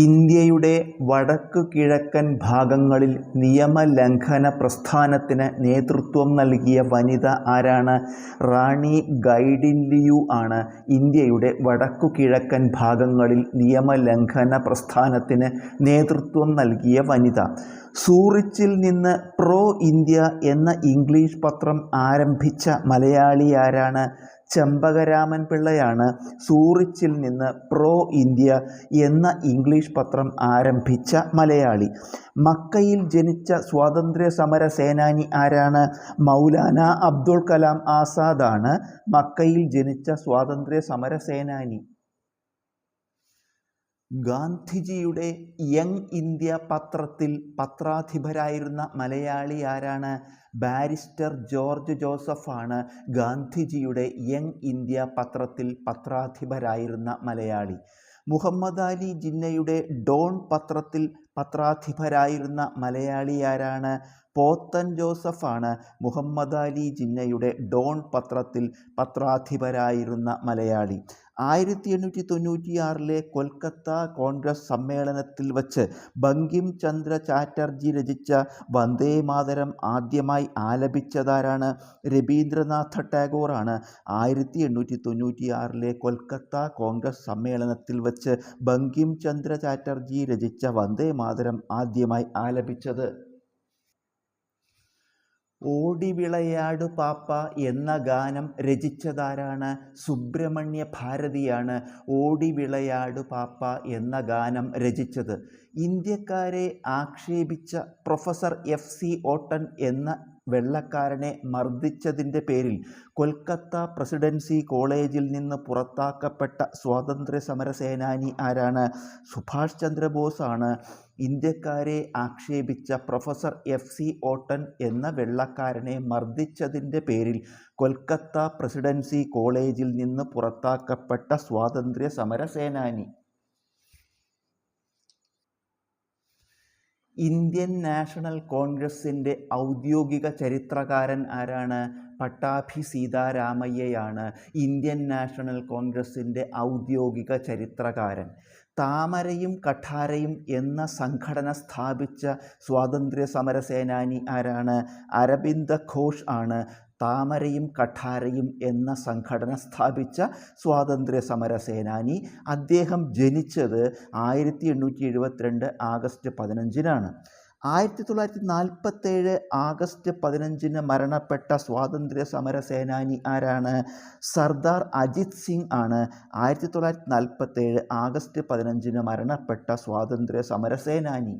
ഇന്ത്യയുടെ വടക്കു കിഴക്കൻ ഭാഗങ്ങളിൽ നിയമലംഘന പ്രസ്ഥാനത്തിന് നേതൃത്വം നൽകിയ വനിത ആരാണ്? റാണി ഗൈഡിൻലിയു ആണ്. ഇന്ത്യയുടെ വടക്കു കിഴക്കൻ ഭാഗങ്ങളിൽ നിയമലംഘന പ്രസ്ഥാനത്തിന് നേതൃത്വം നൽകിയ വനിത. സൂറിച്ചിൽ നിന്ന് പ്രോ ഇന്ത്യ എന്ന ഇംഗ്ലീഷ് പത്രം ആരംഭിച്ച മലയാളിയാരാണ് ചെമ്പകരാമൻ പിള്ളയാണ് സൂറിച്ചിൽ നിന്ന് പ്രോ ഇന്ത്യ എന്ന ഇംഗ്ലീഷ് പത്രം ആരംഭിച്ച മലയാളി. മക്കയിൽ ജനിച്ച സ്വാതന്ത്ര്യ സമര സേനാനി ആരാണ്? മൗലാന അബ്ദുൾ കലാം ആസാദാണ് മക്കയിൽ ജനിച്ച സ്വാതന്ത്ര്യ സമര സേനാനി. ഗാന്ധിജിയുടെ യങ് ഇന്ത്യ പത്രത്തിൽ പത്രാധിപരായിരുന്ന മലയാളി ആരാണ്? ബാരിസ്റ്റർ ജോർജ് ജോസഫാണ് ഗാന്ധിജിയുടെ യങ് ഇന്ത്യ പത്രത്തിൽ പത്രാധിപരായിരുന്ന മലയാളി. മുഹമ്മദ് അലി ജിന്നയുടെ ഡോൺ പത്രത്തിൽ പത്രാധിപരായിരുന്ന മലയാളി ആരാണ്? പോത്തൻ ജോസഫാണ് മുഹമ്മദ് അലി ജിന്നയുടെ ഡോൺ പത്രത്തിൽ പത്രാധിപരായിരുന്ന മലയാളി. ആയിരത്തി എണ്ണൂറ്റി തൊണ്ണൂറ്റിയാറിലെ കൊൽക്കത്ത കോൺഗ്രസ് സമ്മേളനത്തിൽ വച്ച് ബങ്കിം ചന്ദ്ര ചാറ്റർജി രചിച്ച വന്ദേ മാതരം ആദ്യമായി ആലപിച്ചതാരാണ് രവീന്ദ്രനാഥ ടാഗോറാണ്. ആയിരത്തി എണ്ണൂറ്റി തൊണ്ണൂറ്റിയാറിലെ കൊൽക്കത്ത കോൺഗ്രസ് സമ്മേളനത്തിൽ വച്ച് ബങ്കിം ചന്ദ്ര ചാറ്റർജി രചിച്ച വന്ദേ മാതരം ആദ്യമായി ആലപിച്ചത്. ഓടി വിളയാടു പാപ്പ എന്ന ഗാനം രചിച്ചതാരാണ്? സുബ്രഹ്മണ്യ ഭാരതിയാണ് ഓടി വിളയാടു പാപ്പ എന്ന ഗാനം രചിച്ചത്. ഇന്ത്യക്കാരെ ആക്ഷേപിച്ച പ്രൊഫസർ എഫ് സി ഓട്ടൻ എന്ന വെള്ളക്കാരനെ മർദ്ദിച്ചതിന്റെ പേരിൽ കൊൽക്കത്ത പ്രസിഡൻസി കോളേജിൽ നിന്ന് പുറത്താക്കപ്പെട്ട സ്വാതന്ത്ര്യ സമര സേനാനി ആരാണ്? സുഭാഷ് ചന്ദ്രബോസ് ആണ് ഇന്ത്യക്കാരെ ആക്ഷേപിച്ച പ്രൊഫസർ എഫ് സി ഓട്ടൻ എന്ന വെള്ളക്കാരനെ മർദ്ദിച്ചതിന്റെ പേരിൽ കൊൽക്കത്ത പ്രസിഡൻസി കോളേജിൽ നിന്ന് പുറത്താക്കപ്പെട്ട സ്വാതന്ത്ര്യ സമര സേനാനി ഇന്ത്യൻ നാഷണൽ കോൺഗ്രസിന്റെ ഔദ്യോഗിക ചരിത്രകാരൻ ആരാണ്? പട്ടാഭി സീതാരാമയ്യയാണ് ഇന്ത്യൻ നാഷണൽ കോൺഗ്രസിന്റെ ഔദ്യോഗിക ചരിത്രകാരൻ. താമരയും കഠാരയും എന്ന സംഘടന സ്ഥാപിച്ച സ്വാതന്ത്ര്യ സമരസേനാനി ആരാണ്? അരബിന്ദ ഘോഷ് ആണ്. താമരയും കഠാരയും എന്ന സംഘടന സ്ഥാപിച്ച സ്വാതന്ത്ര്യ സമര സേനാനി അദ്ദേഹം ജനിച്ചത് ആയിരത്തി എണ്ണൂറ്റി എഴുപത്തിരണ്ട് ആഗസ്റ്റ് പതിനഞ്ചിനാണ്. ആയിരത്തി തൊള്ളായിരത്തി നാൽപ്പത്തേഴ് ആഗസ്റ്റ് പതിനഞ്ചിന് മരണപ്പെട്ട സ്വാതന്ത്ര്യ സമര സേനാനി ആരാണ്? സർദാർ അജിത് സിംഗ് ആണ്. ആയിരത്തി തൊള്ളായിരത്തി നാൽപ്പത്തേഴ് ആഗസ്റ്റ് പതിനഞ്ചിന് മരണപ്പെട്ട സ്വാതന്ത്ര്യ സമര സേനാനി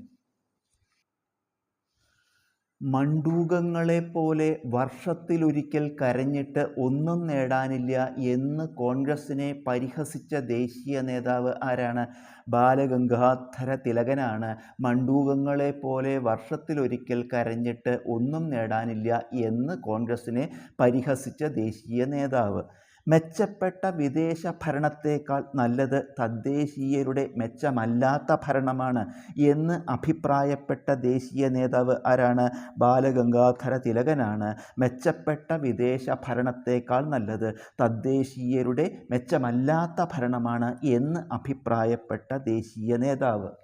മണ്ടൂകങ്ങളെപ്പോലെ വർഷത്തിലൊരിക്കൽ കരഞ്ഞിട്ട് ഒന്നും നേടാനില്ല എന്ന് കോൺഗ്രസിനെ പരിഹസിച്ച ദേശീയ നേതാവ് ആരാണ്? ബാലഗംഗാധര തിലകനാണ്. മണ്ടൂകങ്ങളെപ്പോലെ വർഷത്തിലൊരിക്കൽ കരഞ്ഞിട്ട് ഒന്നും നേടാനില്ല എന്ന് കോൺഗ്രസിനെ പരിഹസിച്ച ദേശീയ നേതാവ്. മെച്ചപ്പെട്ട വിദേശ ഭരണത്തേക്കാൾ നല്ലത് തദ്ദേശീയരുടെ മെച്ചമല്ലാത്ത ഭരണമാണ് എന്ന് അഭിപ്രായപ്പെട്ട ദേശീയ നേതാവ് ആരാണ്? ബാലഗംഗാധര തിലകനാണ്. മെച്ചപ്പെട്ട വിദേശ ഭരണത്തേക്കാൾ നല്ലത് തദ്ദേശീയരുടെ മെച്ചമല്ലാത്ത ഭരണമാണ് എന്ന് അഭിപ്രായപ്പെട്ട ദേശീയ നേതാവ്.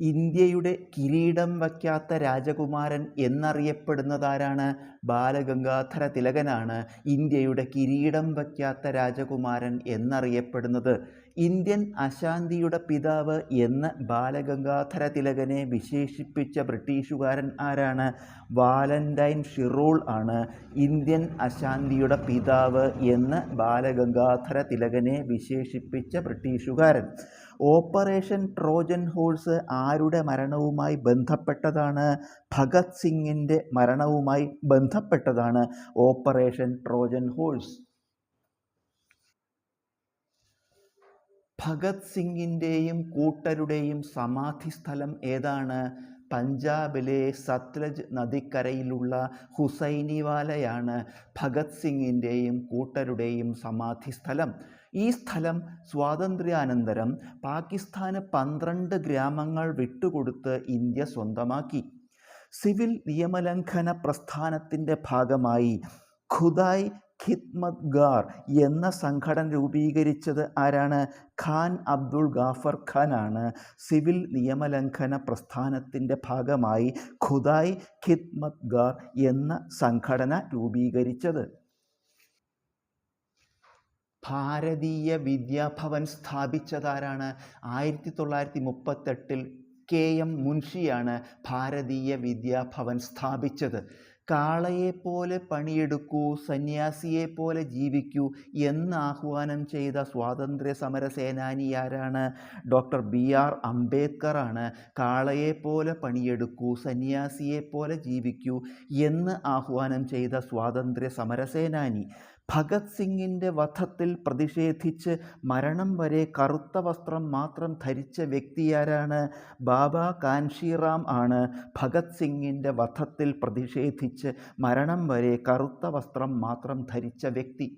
ഇന്ത്യയുടെ കിരീടം വയ്ക്കാത്ത രാജകുമാരൻ എന്നറിയപ്പെടുന്നതാരാണ്? ബാലഗംഗാധര തിലകനാണ് ഇന്ത്യയുടെ കിരീടം വയ്ക്കാത്ത രാജകുമാരൻ എന്നറിയപ്പെടുന്നത്. ഇന്ത്യൻ അശാന്തിയുടെ പിതാവ് എന്ന് ബാലഗംഗാധര തിലകനെ വിശേഷിപ്പിച്ച ബ്രിട്ടീഷുകാരൻ ആരാണ്? വാലന്റൈൻ ഷിറോൾ ആണ്. ഇന്ത്യൻ അശാന്തിയുടെ പിതാവ് എന്ന് ബാലഗംഗാധര തിലകനെ വിശേഷിപ്പിച്ച ബ്രിട്ടീഷുകാരൻ. ഓപ്പറേഷൻ ട്രോജൻ ഹോഴ്സ് ആരുടെ മരണവുമായി ബന്ധപ്പെട്ടതാണ്? ഭഗത് സിംഗിന്റെ മരണവുമായി ബന്ധപ്പെട്ടതാണ് ഓപ്പറേഷൻ ട്രോജൻ ഹോഴ്സ്. ഭഗത് സിംഗിന്റെയും കൂട്ടരുടെയും സമാധി സ്ഥലം ഏതാണ്? പഞ്ചാബിലെ സത്ലജ് നദിക്കരയിലുള്ള ഹുസൈനിവാലയാണ് ഭഗത് സിംഗിന്റെയും കൂട്ടരുടെയും സമാധി സ്ഥലം ഈ സ്ഥലം സ്വാതന്ത്ര്യാനന്തരം പാകിസ്ഥാന് പന്ത്രണ്ട് ഗ്രാമങ്ങൾ വിട്ടുകൊടുത്ത് ഇന്ത്യ സ്വന്തമാക്കി. സിവിൽ നിയമലംഘന പ്രസ്ഥാനത്തിന്റെ ഭാഗമായി ഖുദായ് ഖിദ്മത് ഗാർ എന്ന സംഘടന രൂപീകരിച്ചത് ആരാണ്? ഖാൻ അബ്ദുൾ ഗാഫർ ഖാൻ ആണ്. സിവിൽ നിയമലംഘന പ്രസ്ഥാനത്തിന്റെ ഭാഗമായി ഖുദായ് ഖിദ്മത്ഗാർ എന്ന സംഘടന രൂപീകരിച്ചത്. ഭാരതീയ വിദ്യാഭവൻ സ്ഥാപിച്ചതാരാണ് ആയിരത്തി തൊള്ളായിരത്തി മുപ്പത്തെട്ടിൽ കെ എം മുൻഷിയാണ് ഭാരതീയ വിദ്യാഭവൻ സ്ഥാപിച്ചത്. കാളയെപ്പോലെ പണിയെടുക്കൂ സന്യാസിയെപ്പോലെ ജീവിക്കൂ എന്ന് ആഹ്വാനം ചെയ്ത സ്വാതന്ത്ര്യ സമര സേനാനി ആരാണ് ഡോക്ടർ ബി ആർ അംബേദ്കറാണ്. കാളയെപ്പോലെ പണിയെടുക്കൂ സന്യാസിയെപ്പോലെ ജീവിക്കൂ എന്ന് ആഹ്വാനം ചെയ്ത സ്വാതന്ത്ര്യ സമര സേനാനി ഭഗത് സിംഗിന്റെ വധത്തിൽ പ്രതിഷേധിച്ച് മരണം വരെ കറുത്ത വസ്ത്രം മാത്രം ധരിച്ച വ്യക്തിയാരാണ് ബാബ കാൻഷിറാം ആണ് ഭഗത് സിംഗിന്റെ വധത്തിൽ പ്രതിഷേധിച്ച് മരണം വരെ കറുത്ത വസ്ത്രം മാത്രം ധരിച്ച വ്യക്തി.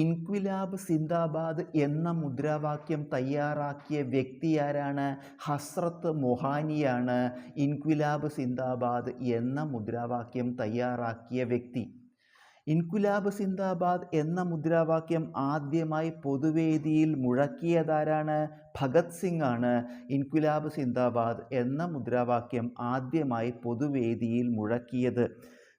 ഇൻക്വിലാബ് സിന്ദാബാദ് എന്ന മുദ്രാവാക്യം തയ്യാറാക്കിയ വ്യക്തി ആരാണ്? ഹസ്രത്ത് മൊഹാനിയാണ് ഇൻക്വിലാബ് സിന്ദാബാദ് എന്ന മുദ്രാവാക്യം തയ്യാറാക്കിയ വ്യക്തി. ഇൻകുലാബ് സിന്ദാബാദ് എന്ന മുദ്രാവാക്യം ആദ്യമായി പൊതുവേദിയിൽ മുഴക്കിയതാരാണ്? ഭഗത് സിംഗ് ആണ് ഇൻകുലാബ് സിന്ദാബാദ് എന്ന മുദ്രാവാക്യം ആദ്യമായി പൊതുവേദിയിൽ മുഴക്കിയത്.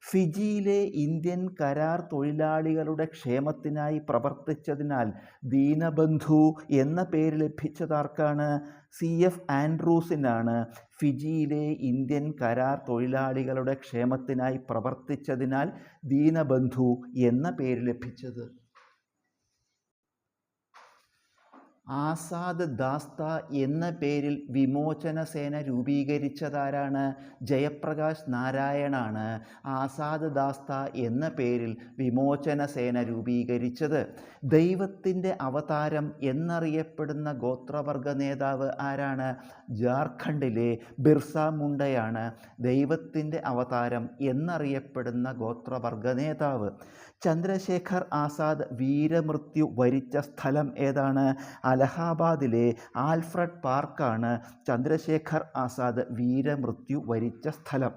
ഫിജിയിലെ ഇന്ത്യൻ കരാർ തൊഴിലാളികളുടെ ക്ഷേമത്തിനായി പ്രവർത്തിച്ചതിനാൽ ദീനബന്ധു എന്ന പേര് ലഭിച്ചതാർക്കാണ്? സി. എഫ്. ആൻഡ്രൂസിനാണ് ഫിജിയിലെ ഇന്ത്യൻ കരാർ തൊഴിലാളികളുടെ ക്ഷേമത്തിനായി പ്രവർത്തിച്ചതിനാൽ ദീനബന്ധു എന്ന പേര് ലഭിച്ചത്. ആസാദ് ദാസ്ത എന്ന പേരിൽ വിമോചന സേന രൂപീകരിച്ചതാരാണ്? ജയപ്രകാശ് നാരായണാണ് ആസാദ് ദാസ്ത എന്ന പേരിൽ വിമോചന സേന രൂപീകരിച്ചത്. ദൈവത്തിന്റെ അവതാരം എന്നറിയപ്പെടുന്ന ഗോത്രവർഗ നേതാവ് ആരാണ്? ജാർഖണ്ഡിലെ ബിർസ മുണ്ടയാണ് ദൈവത്തിന്റെ അവതാരം എന്നറിയപ്പെടുന്ന ഗോത്രവർഗ നേതാവ്. ചന്ദ്രശേഖർ ആസാദ് വീരമൃത്യു വരിച്ച സ്ഥലം ഏതാണ്? അലഹാബാദിലെ ആൽഫ്രഡ് പാർക്കാണ് ചന്ദ്രശേഖർ ആസാദ് വീരമൃത്യു വരിച്ച സ്ഥലം.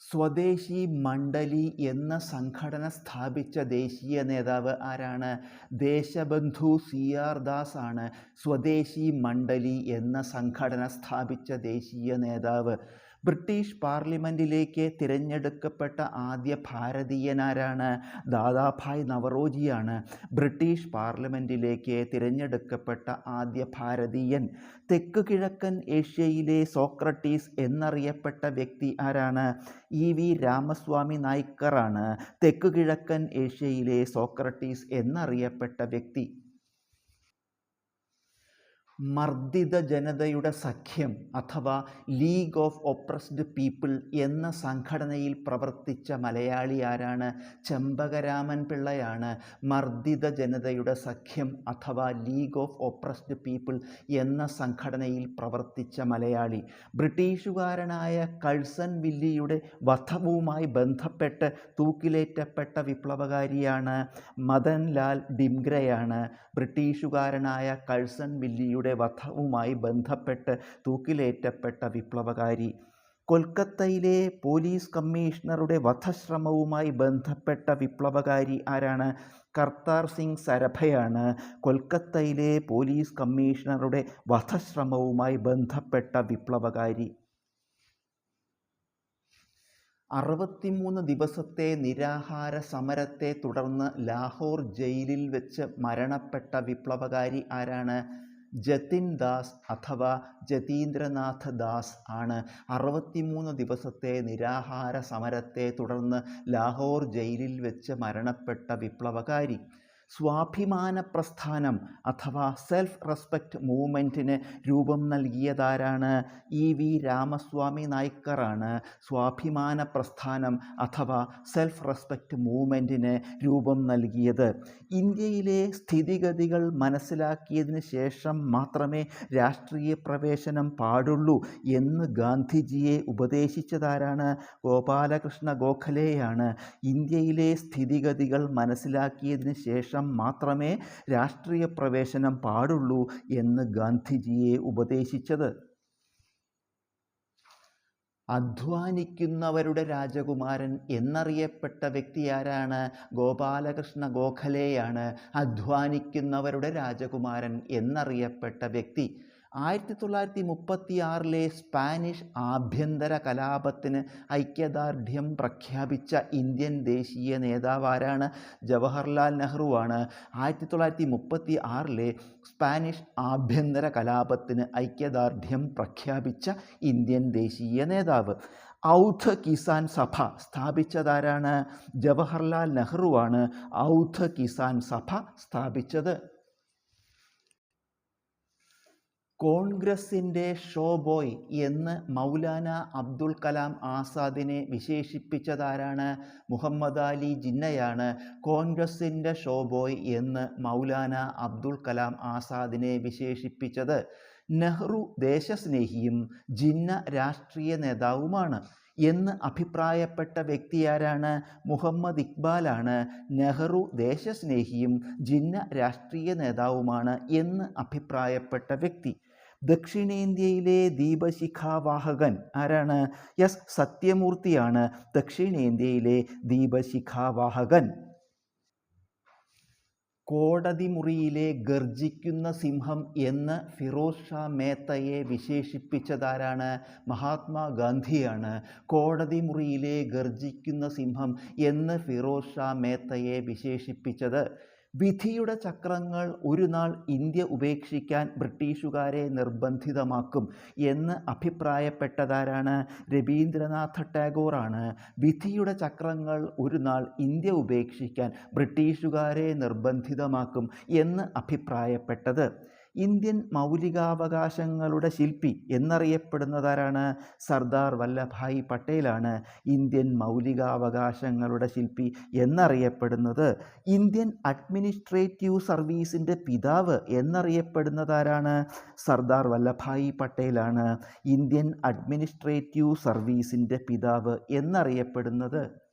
സ്വദേശി മണ്ഡലി എന്ന സംഘടന സ്ഥാപിച്ച ദേശീയ നേതാവ് ആരാണ്? ദേശബന്ധു സി ആർ ദാസ് ആണ്. സ്വദേശി മണ്ഡലി എന്ന സംഘടന സ്ഥാപിച്ച ദേശീയ നേതാവ്. ബ്രിട്ടീഷ് പാർലമെന്റിലേക്ക് തിരഞ്ഞെടുക്കപ്പെട്ട ആദ്യ ഭാരതീയനാരാണ് ദാദാഭായ് നവറോജിയാണ്. ബ്രിട്ടീഷ് പാർലമെന്റിലേക്ക് തിരഞ്ഞെടുക്കപ്പെട്ട ആദ്യ ഭാരതീയൻ. തെക്ക് കിഴക്കൻ ഏഷ്യയിലെ സോക്രട്ടീസ് എന്നറിയപ്പെട്ട വ്യക്തി ആരാണ്? ഇ വി രാമസ്വാമി നായ്ക്കറാണ്. തെക്ക് കിഴക്കൻ ഏഷ്യയിലെ സോക്രട്ടീസ് എന്നറിയപ്പെട്ട വ്യക്തി. മർദ്ദിത ജനതയുടെ സഖ്യം അഥവാ ലീഗ് ഓഫ് ഒപ്രസ്ഡ് പീപ്പിൾ എന്ന സംഘടനയിൽ പ്രവർത്തിച്ച മലയാളി ആരാണ്? ചെമ്പകരാമൻ പിള്ളയാണ്. മർദ്ദിത ജനതയുടെ സഖ്യം അഥവാ ലീഗ് ഓഫ് ഒപ്രസ്ഡ് പീപ്പിൾ എന്ന സംഘടനയിൽ പ്രവർത്തിച്ച മലയാളി. ബ്രിട്ടീഷുകാരനായ കൾസൺ വില്ലിയുടെ വധവുമായി ബന്ധപ്പെട്ട് തൂക്കിലേറ്റപ്പെട്ട വിപ്ലവകാരിയാണ് മദൻലാൽ ഡിംഗ്രയാണ്. ബ്രിട്ടീഷുകാരനായ കൾസൺ വില്ലിയുടെ വധവുമായി ബന്ധപ്പെട്ട് തൂക്കിലേറ്റപ്പെട്ട വിപ്ലവകാരി. കൊൽക്കത്തയിലെ പോലീസ് കമ്മീഷണറുടെ വധശ്രമവുമായി ബന്ധപ്പെട്ട വിപ്ലവകാരി ആരാണ്? കർത്താർ സിംഗ് സരഭയാണ്. കൊൽക്കത്തയിലെ പോലീസ് കമ്മീഷണറുടെ വധശ്രമവുമായി ബന്ധപ്പെട്ട വിപ്ലവകാരി. അറുപത്തിമൂന്ന് ദിവസത്തെ നിരാഹാര സമരത്തെ തുടർന്ന് ലാഹോർ ജയിലിൽ വെച്ച് മരണപ്പെട്ട വിപ്ലവകാരി ആരാണ്? ജതിൻ ദാസ് അഥവാ ജതീന്ദ്രനാഥ് ദാസ് ആണ്. അറുപത്തിമൂന്ന് ദിവസത്തെ നിരാഹാര സമരത്തെ തുടർന്ന് ലാഹോർ ജയിലിൽ വെച്ച് മരണപ്പെട്ട വിപ്ലവകാരി. സ്വാഭിമാന പ്രസ്ഥാനം അഥവാ സെൽഫ് റെസ്പെക്റ്റ് മൂവ്മെന്റിന് രൂപം നൽകിയതാരാണ്? ഇ വി രാമസ്വാമി നായ്ക്കറാണ് സ്വാഭിമാന പ്രസ്ഥാനം അഥവാ സെൽഫ് റെസ്പെക്റ്റ് മൂവ്മെന്റിന് രൂപം നൽകിയത്. ഇന്ത്യയിലെ സ്ഥിതിഗതികൾ മനസ്സിലാക്കിയതിന് ശേഷം മാത്രമേ രാഷ്ട്രീയ പ്രവേശനം പാടുള്ളൂ എന്ന് ഗാന്ധിജിയെ ഉപദേശിച്ചതാരാണ്? ഗോപാലകൃഷ്ണ ഗോഖലെയാണ്. ഇന്ത്യയിലെ സ്ഥിതിഗതികൾ മനസ്സിലാക്കിയതിന് ശേഷം മാത്രമേ രാഷ്ട്രീയ പ്രവേശനം പാടുള്ളൂ എന്ന് ഗാന്ധിജിയെ ഉപദേശിച്ചത്. അധ്വാനിക്കുന്നവരുടെ രാജകുമാരൻ എന്നറിയപ്പെട്ട വ്യക്തി ആരാണ്? ഗോപാലകൃഷ്ണ ഗോഖലെയാണ്. അധ്വാനിക്കുന്നവരുടെ രാജകുമാരൻ എന്നറിയപ്പെട്ട വ്യക്തി. ആയിരത്തി തൊള്ളായിരത്തി മുപ്പത്തി ആറിലെ സ്പാനിഷ് ആഭ്യന്തര കലാപത്തിന് ഐക്യദാർഢ്യം പ്രഖ്യാപിച്ച ഇന്ത്യൻ ദേശീയ നേതാവാരാണ് ജവഹർലാൽ നെഹ്റുവാണ്. ആയിരത്തി തൊള്ളായിരത്തി മുപ്പത്തി ആറിലെ സ്പാനിഷ് ആഭ്യന്തര കലാപത്തിന് ഐക്യദാർഢ്യം പ്രഖ്യാപിച്ച ഇന്ത്യൻ ദേശീയ നേതാവ്. ഔധ കിസാൻ സഭ സ്ഥാപിച്ചതാരാണ്? ജവഹർലാൽ നെഹ്റുവാണ് ഔധ കിസാൻ സഭ സ്ഥാപിച്ചത്. കോൺഗ്രസിന്റെ ഷോബോയ് എന്ന് മൗലാന അബ്ദുൽ കലാം ആസാദിനെ വിശേഷിപ്പിച്ചതാരാണ്? മുഹമ്മദ് അലി ജിന്നയാണ് കോൺഗ്രസിന്റെ ഷോബോയ് എന്ന് മൗലാന അബ്ദുൽ കലാം ആസാദിനെ വിശേഷിപ്പിച്ചത്. നെഹ്റു ദേശസ്നേഹിയും ജിന്ന രാഷ്ട്രീയ നേതാവുമാണ് എന്ന് അഭിപ്രായപ്പെട്ട വ്യക്തിയാരാണ് മുഹമ്മദ് ഇക്ബാലാണ് നെഹ്റു ദേശസ്നേഹിയും ജിന്ന രാഷ്ട്രീയ നേതാവുമാണ് എന്ന് അഭിപ്രായപ്പെട്ട വ്യക്തി. ദക്ഷിണേന്ത്യയിലെ ദീപശിഖാവാഹകൻ ആരാണ്? യെസ് സത്യമൂർത്തിയാണ്. ദക്ഷിണേന്ത്യയിലെ ദീപശിഖാവാഹകൻ. കോടതി മുറിയിലെ ഗർജിക്കുന്ന സിംഹം എന്ന് ഫിറോസ് ഷാ മേത്തയെ വിശേഷിപ്പിച്ചതാരാണ്? മഹാത്മാഗാന്ധിയാണ്. കോടതി മുറിയിലെ ഗർജിക്കുന്ന സിംഹം എന്ന് ഫിറോസ് ഷാ മേത്തയെ വിശേഷിപ്പിച്ചത്. വിധിയുടെ ചക്രങ്ങൾ ഒരു നാൾ ഇന്ത്യ ഉപേക്ഷിക്കാൻ ബ്രിട്ടീഷുകാരെ നിർബന്ധിതമാക്കും എന്ന് അഭിപ്രായപ്പെട്ടതാരാണ് രവീന്ദ്രനാഥ ടാഗോറാണ്. വിധിയുടെ ചക്രങ്ങൾ ഒരു നാൾ ഇന്ത്യ ഉപേക്ഷിക്കാൻ ബ്രിട്ടീഷുകാരെ നിർബന്ധിതമാക്കും എന്ന് അഭിപ്രായപ്പെട്ടത്. ഇന്ത്യൻ മൗലികാവകാശങ്ങളുടെ ശില്പി എന്നറിയപ്പെടുന്നതാരാണ്? സർദാർ വല്ലഭായ് പട്ടേലാണ് ഇന്ത്യൻ മൗലികാവകാശങ്ങളുടെ ശില്പി എന്നറിയപ്പെടുന്നത്. ഇന്ത്യൻ അഡ്മിനിസ്ട്രേറ്റീവ് സർവീസിന്റെ പിതാവ് എന്നറിയപ്പെടുന്നതാരാണ്? സർദാർ വല്ലഭായ് പട്ടേലാണ് ഇന്ത്യൻ അഡ്മിനിസ്ട്രേറ്റീവ് സർവീസിന്റെ പിതാവ് എന്നറിയപ്പെടുന്നത്.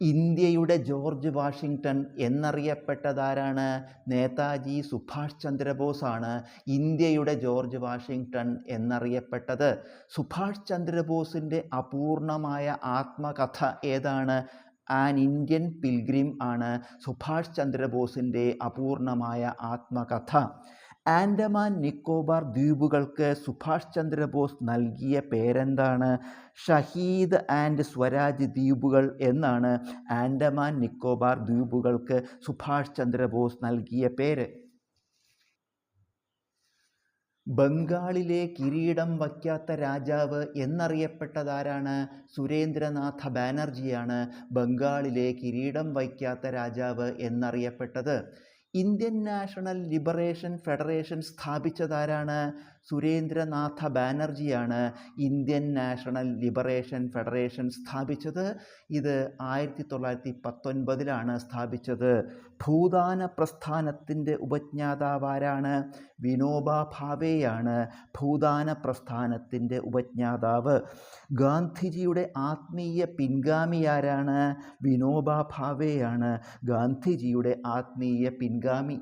ഇന്ത്യയുടെ ജോർജ് വാഷിങ്ടൺ എന്നറിയപ്പെട്ടതാരാണ്? നേതാജി സുഭാഷ് ചന്ദ്രബോസാണ് ഇന്ത്യയുടെ ജോർജ് വാഷിങ്ടൺ എന്നറിയപ്പെട്ടത്. സുഭാഷ് ചന്ദ്രബോസിന്റെ അപൂർണമായ ആത്മകഥ ഏതാണ്? ആൻ ഇന്ത്യൻ പിൽഗ്രിം ആണ് സുഭാഷ് ചന്ദ്രബോസിന്റെ അപൂർണമായ ആത്മകഥ. ആൻഡമാൻ നിക്കോബാർ ദ്വീപുകൾക്ക് സുഭാഷ് ചന്ദ്രബോസ് നൽകിയ പേരെന്താണ്? ഷഹീദ് ആൻഡ് സ്വരാജ് ദ്വീപുകൾ എന്നാണ് ആൻഡമാൻ നിക്കോബാർ ദ്വീപുകൾക്ക് സുഭാഷ് ചന്ദ്രബോസ് നൽകിയ പേര്. ബംഗാളിലെ കിരീടം വയ്ക്കാത്ത രാജാവ് എന്നറിയപ്പെട്ടതാരാണ്? സുരേന്ദ്രനാഥ ബാനർജിയാണ് ബംഗാളിലെ കിരീടം വയ്ക്കാത്ത രാജാവ് എന്നറിയപ്പെട്ടത്. ഇന്ത്യൻ നാഷണൽ ലിബറേഷൻ ഫെഡറേഷൻ സ്ഥാപിച്ചതാരാണ് സുരേന്ദ്രനാഥ ബാനർജിയാണ് ഇന്ത്യൻ നാഷണൽ ലിബറേഷൻ ഫെഡറേഷൻ സ്ഥാപിച്ചത്. ഇത് ആയിരത്തി തൊള്ളായിരത്തി പത്തൊൻപതിലാണ് സ്ഥാപിച്ചത്. ഭൂദാന പ്രസ്ഥാനത്തിന്റെ ഉപജ്ഞാതാവാരാണ് വിനോബ ഭാവേയാണ് ഭൂദാന പ്രസ്ഥാനത്തിന്റെ ഉപജ്ഞാതാവ്. ഗാന്ധിജിയുടെ ആത്മീയ പിൻഗാമിയാരാണ് വിനോബ ഭാവേയാണ് ഗാന്ധിജിയുടെ ആത്മീയ പിൻഗാമി.